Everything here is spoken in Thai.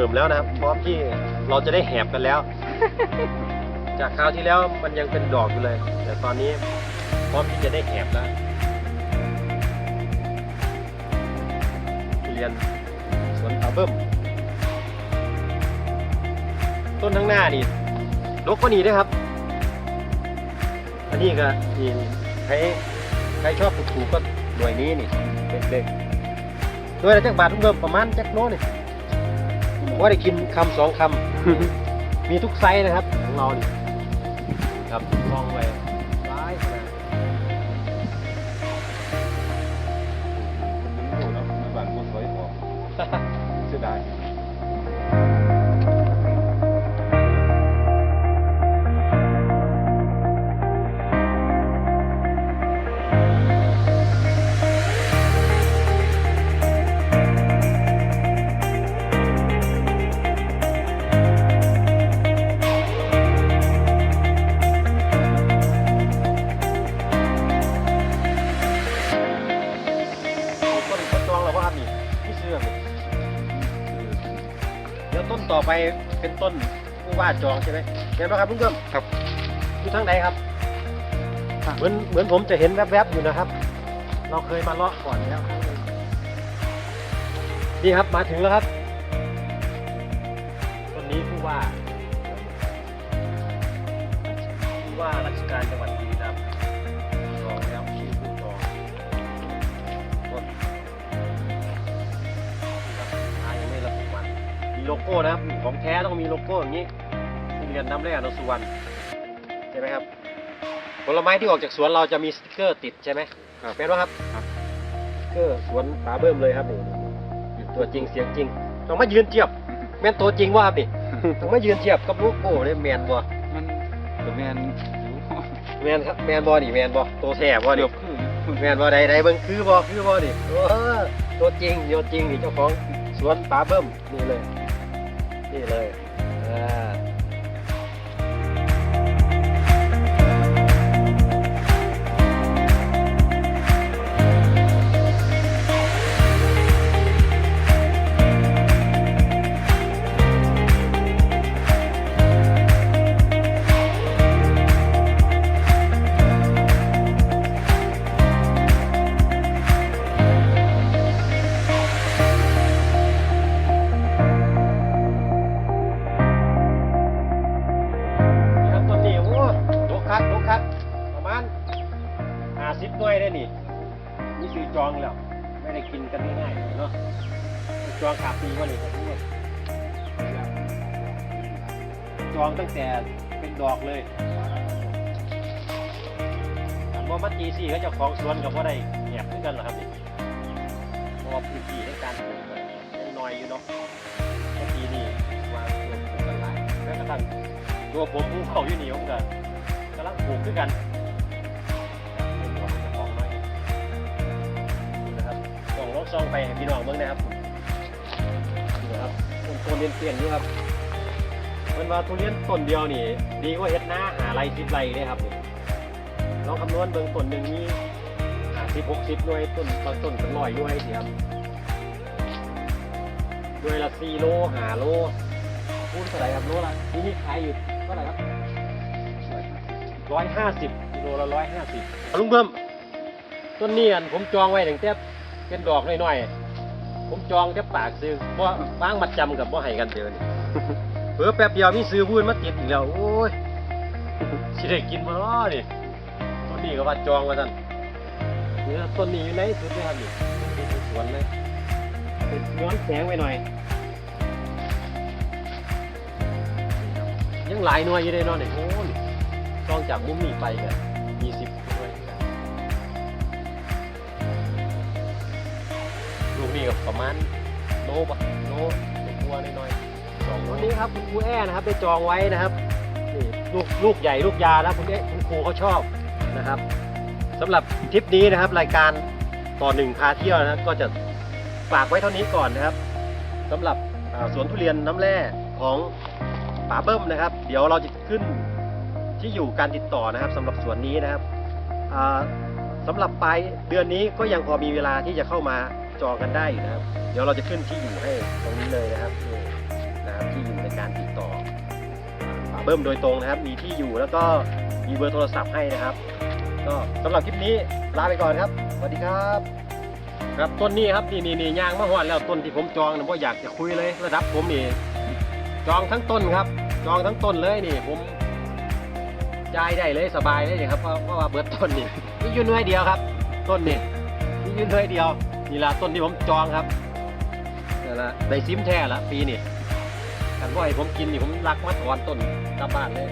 หิมแล้วนะครับพร้อมที่เราจะได้แหบกันแล้ว จากคราวที่แล้วมันยังเป็นดอกอยู่เลย แต่ตอนนี้พร้อมที่จะได้แหบแล้วทุเรียนสวนป่าเบิ้มต้นข้างหน้านี่ลกก็นี่ด้วยครับ อันนี้ก็นี่ใครใครชอบถูกๆก็หน่วยนี้นี่เด็กๆหน่วยละจักบาททุกเบิ่มประมาณจักโลนี่ ว่าได้กินคำสองคำ มีทุกไซส์นะครับ ของเรานี่ครับลองไว้ร้าย ที่เสื่อมเดี๋ยวต้นต่อไปเป็นต้นผู้ว่าจองใช่ไหมเห็นไหมครับลุงเบิ้มครับอยู่ทางไหนครับ เหมือนเหมือนผมจะเห็นแวบๆอยู่นะครับ เราเคยมาเลาะก่อนแล้วครั้งหนึ่งนี่ครับมาถึงแล้วครับต้นนี้ผู้ว่าผู้ว่าราชการจังหวัด มีโลโก้นะครับของแท้ต้องมีโลโก้อย่างนี้ทุเรียนน้ำแร่นสุวรรณใช่ไหมครับผลไม้ที่ออกจากสวนเราจะมีสติกเกอร์ติดใช่ไหมครับเป็นว่าครับครับสติ๊กเกอร์สวนป่าเบิ่มเลยครับนี่ตัวจริงเสียงจริงต้องมายืนเทียบแม่นตัวจริงว่าครับนี่ต้องมายืนเทียบกับลูกโก้เนี่ยแมนบ่มันตัวแมนแมนครับแมนบ่นี่แมนบ่ตัวแท้บ่เดี๋นี่ยวคือแมนบ่ใดใดเบิ่งคือบ่คือบ่นี่เออตัวจริงตัวจริงนี่เจ้าของสวนป่าเบิ่มนี่เลย นี่เลยอ่า นี่คือจองแล้ว ไม่ได้กินกันง่ายๆเนาะจองขาปีกว่านี่ครับทุกคนจองตั้งแต่เป็นดอกเลยอันว่ามัดจีสี่ก็เจะของสวนกับว่าได้แหบด้วยกันเหรอครับนี่เพราะว่าพื้นที่ในการปลูกมันน้อยอยู่เนาะมัดจีนี่วางปลูกกันหลายแม้กระทั่งตัวผมผู้เขาอยู่นี่ผมก็กำลังปลูกด้วยกันน ซองไปให้พี่น้องเบิ่งนะครับนี่นะครับต้นต้นเรียนเปลี่ยนอยู่ครับมันว่าทุเรียนต้นเดียวนี่ ดีกว่าเฮ็ดหน้าหาไรสิบไรเลยครับนี่ลองคำนวณเบิ่งต้นหนึ่งนี่หาสิบหกสิบหน่วยต้นบางต้นเป็นร้อยหน่วยสิครับหน่วยละสี่โลหาโลคูณเท่าไหร่ครับโลละที่นี่ขายอยู่เท่าไหร่ครับร้อยห้าสิบกิโลละร้อยห้าสิบลุงเบิ้มต้นนี้อันผมจองไว้ตั้งแต่ เป็นดอกน้อยๆ ผมจองแค่ปากซื้อเพราะบางมัดจำกับบ่ให้กันเดียวนี่เพิ่แป๊บเดียวมีซื้อพูนมาติดอีกแล้วโอ้ยสิได้กินมาล้อนี่ต้นนี้ก็ว่าจองมาท่านนี่ครับต้นนี้อยู่ในสุดเลยครับนี่เป็นสวนเลยเป็นย้อนแสงไว้หน่อย ยังหลายหน่วยอยู่เลยเนาะเนี่ยโอ้ยลองจากมุมนี้ไปกัน ลูกนี้ก็ประมาณโลปะโลตัวน้อยๆสองวันนี้ครับคุณครูแอ้นะครับได้จองไว้นะครับนี่ลูกลูกใหญ่ลูกยานะคุณแอ้คุณครูเขาชอบนะครับสำหรับทริปนี้นะครับ รายการต่อหนึ่งพาเที่ยวนะครับก็จะฝากไว้เท่านี้ก่อนนะครับสำหรับอ่าสวนทุเรียนน้ำแร่ของป๋าเบิ้มนะครับ เดี๋ยวเราจะขึ้นที่อยู่การติดต่อนะครับสำหรับสวนนี้นะครับอ่า สำหรับปลายเดือนนี้ก็ยังพอมีเวลาที่จะเข้ามา จองกันได้อยู่นะครับ เดี๋ยวเราจะขึ้นที่อยู่ให้ตรงนี้เลยนะครับนี่นะครับที่อยู่ในการติดต่อป่าเบิ้มโดยตรงนะครับ มีที่อยู่แล้วก็มีเบอร์โทรศัพท์ให้นะครับ ก็สำหรับคลิปนี้ลาไปก่อนครับสวัสดีครับ ครับต้นนี้ครับนี่นี่นี่ยางมะฮวดแล้วต้นที่ผมจองนะเพราะอยากจะคุยเลยระดับผมนี่จองทั้งต้นครับ จองทั้งต้นเลยนี่ผมจ่ายได้เลยสบายเลยครับเพราะว่าเบิดต้นนี่มีอยู่หน่วยเดียวครับ ต้นนี่มีอยู่หน่วยเดียว นี่ละต้นที่ผมจองครับนี่ละได้ซิมแท้ละปีนี่กันว่าไอ้ผมกินนี่ผมรักมาถอนต้นกลับบ้านเลย